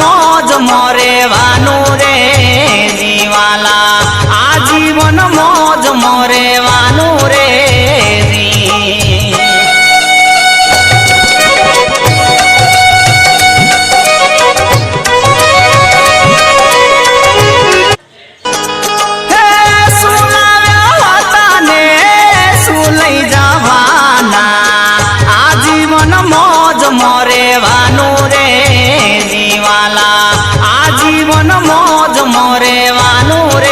મોજ મોરેવાનું રે જીવાલા આ જીવન મોજ મોરેવાનું રે મોજ મોરેવાનું જીવન મોજ મોરેવાનું રે.